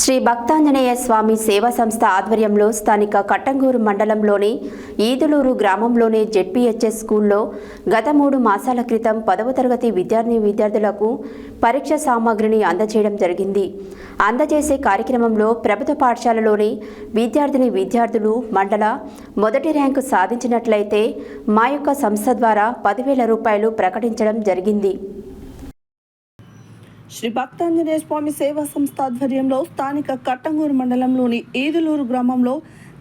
శ్రీ భక్తాంజనేయ స్వామి సేవా సంస్థ ఆధ్వర్యంలో స్థానిక కట్టంగూరు మండలంలోని ఈదులూరు గ్రామంలోని జెడ్పీహెచ్ఎస్ స్కూల్లో గత మూడు మాసాల క్రితం పదవ తరగతి విద్యార్థి విద్యార్థులకు పరీక్ష సామాగ్రిని అందజేయడం జరిగింది. అందజేసే కార్యక్రమంలో ప్రభుత్వ పాఠశాలలోని విద్యార్థిని విద్యార్థులు మండల మొదటి ర్యాంకు సాధించినట్లయితే మా యొక్క సంస్థ ద్వారా పదివేల రూపాయలు ప్రకటించడం జరిగింది. శ్రీ భక్తాంజనేయ స్వామి సేవా సంస్థ ఆధ్వర్యంలో స్థానిక కట్టంగూరు మండలంలోని ఈదులూరు గ్రామంలో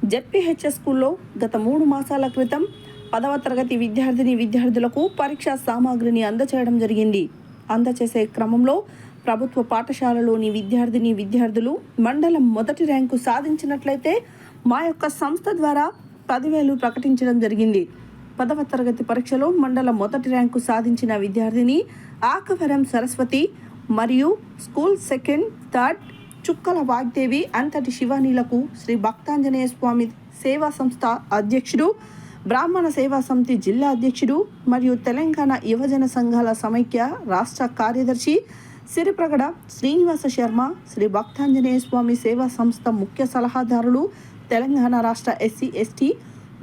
జెడ్పీహెచ్ఎస్ స్కూల్లో గత మూడు మాసాల క్రితం పదవ తరగతి విద్యార్థిని విద్యార్థులకు పరీక్షా సామాగ్రిని అందచేయడం జరిగింది. అందచేసే క్రమంలో ప్రభుత్వ పాఠశాలలోని విద్యార్థిని విద్యార్థులు మండలం మొదటి ర్యాంకు సాధించినట్లయితే మా యొక్క సంస్థ ద్వారా పదివేలు ప్రకటించడం జరిగింది. పదవ తరగతి పరీక్షలో మండల మొదటి ర్యాంకు సాధించిన విద్యార్థిని ఆకవరం సరస్వతి మరియు స్కూల్ సెకండ్ థర్డ్ చుక్కల వాగ్దేవి అంతటి శివానీలకు శ్రీ భక్తాంజనేయ స్వామి సేవా సంస్థ అధ్యక్షుడు బ్రాహ్మణ సేవా సమితి జిల్లా అధ్యక్షుడు మరియు తెలంగాణ యువజన సంఘాల సమైక్య రాష్ట్ర కార్యదర్శి సిరిప్రగడ శ్రీనివాస శర్మ శ్రీ భక్తాంజనేయ స్వామి సేవా సంస్థ ముఖ్య సలహాదారులు తెలంగాణ రాష్ట్ర SC ST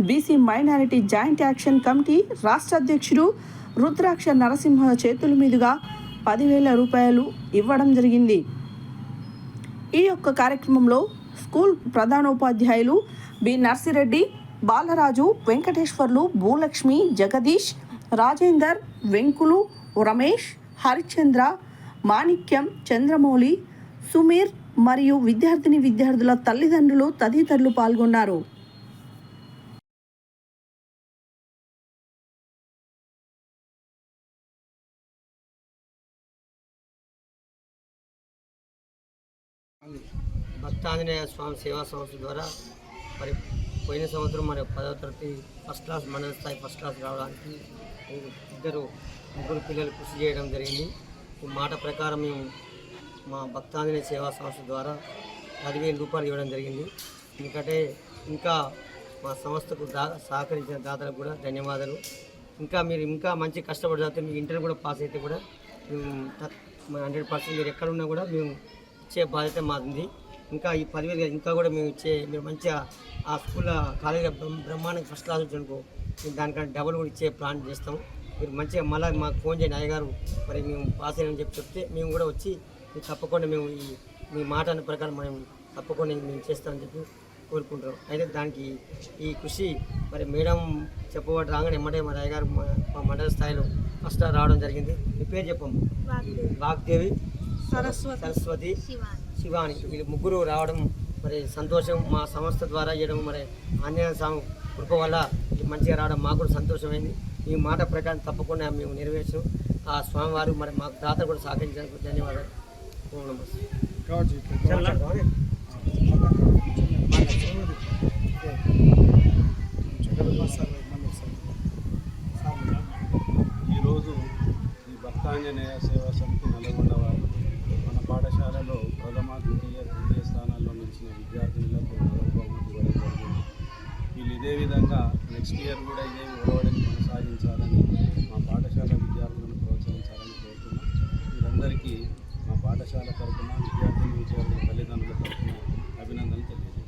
BC minority joint action committee రాష్ట్ర అధ్యక్షుడు రుద్రాక్ష నరసింహ చేతుల మీదుగా పదివేల రూపాయలు ఇవ్వడం జరిగింది. ఈ యొక్క కార్యక్రమంలో స్కూల్ ప్రధానోపాధ్యాయులు బి. నర్సిరెడ్డి బాలరాజు వెంకటేశ్వర్లు భూలక్ష్మి జగదీష్ రాజేందర్ వెంకులు రమేష్ హరిచంద్ర మాణిక్యం చంద్రమౌళి సుమీర్ మరియు విద్యార్థిని విద్యార్థుల తల్లిదండ్రులు తదితరులు పాల్గొన్నారు. భక్తాంజనేయ స్వామి సేవా సంస్థ ద్వారా మరి పోయిన సంవత్సరం మరి పదవ తరగతి ఫస్ట్ క్లాస్ మండల స్థాయి ఫస్ట్ క్లాస్ రావడానికి ఇద్దరు ముగ్గురు పిల్లలు కృషి చేయడం జరిగింది. ఈ మాట ప్రకారం మేము మా భక్తాంజనేయ సేవా సంస్థ ద్వారా పదివేల రూపాయలు ఇవ్వడం జరిగింది. ఎందుకంటే ఇంకా మా సంస్థకు దా సహకరించిన దాతలకు కూడా ధన్యవాదాలు. ఇంకా మీరు ఇంకా మంచి కష్టపడి చదివితే మీ ఇంటర్ కూడా పాస్ అయితే కూడా మేము హండ్రెడ్ పర్సెంట్ మీరు ఎక్కడ ఉన్నా కూడా మేము ఇచ్చే బాధ్యత మాది. ఇంకా ఈ పదివేలు ఇంకా కూడా మేము ఇచ్చే మీరు మంచిగా ఆ స్కూల్లో కాలేజీలో బ్రహ్మ- బ్రహ్మాండంగా ఫస్ట్ క్లాస్ వచ్చనుకో మేము దానికంటే డబుల్ కూడా ఇచ్చే ప్లాన్ చేస్తాం. మీరు మంచిగా మళ్ళీ మాకు ఫోన్ చేయండి అయ్యగారు మరి మేము పాస్ అయ్యామని చెప్పి చెప్తే మేము కూడా వచ్చి మీకు తప్పకుండా మేము ఈ మీ మాట అన్న ప్రకారం మేము తప్పకుండా మేము చేస్తామని చెప్పి కోరుకుంటున్నాం. అయితే దానికి ఈ కృషి మరి మేడం చెప్పబడి రాగానే ఎమ్మటే మరి అయ్యగారు మా మా మండల స్థాయిలో ఫస్ట్ రావడం జరిగింది. మీ పేరు చెప్పము వాగ్దేవి. సరస్వతి. సరస్వతి. శివాని. వీళ్ళు ముగ్గురు రావడం మరి సంతోషం మా సంస్థ ద్వారా చేయడం మరి ఆంజనేయ స్వామి కృప వల్ల మంచిగా రావడం మాకు కూడా సంతోషమైంది. ఈ మాట ప్రకారం తప్పకుండా మేము నెరవేర్చాం. ఆ స్వామివారు మరి మాకు దాత కూడా సహకరించడానికి ధన్యవాదాలు. ఈరోజు ఈ భక్తాంజనేయ సేవా సమితి నల్గొండ వారు మన పాఠశాలలో ప్రథమ ద్వితీయ తృతీయ స్థానాల్లో నిలిచిన విద్యార్థులకు మొదటి బహుమతి ఇవ్వడం జరిగింది వీళ్ళు ఇదే విధంగా నెక్స్ట్ ఇయర్ కూడా ఇదే ఒరవడిని కొనసాగించాలని మా పాఠశాల విద్యార్థులను ప్రోత్సహించాలని కోరుతున్నాం. మీరందరికీ మా పాఠశాల తరఫున విద్యార్థులు విద్యార్థుల తల్లిదండ్రుల తరఫున అభినందనలు తెలియజేస్తాను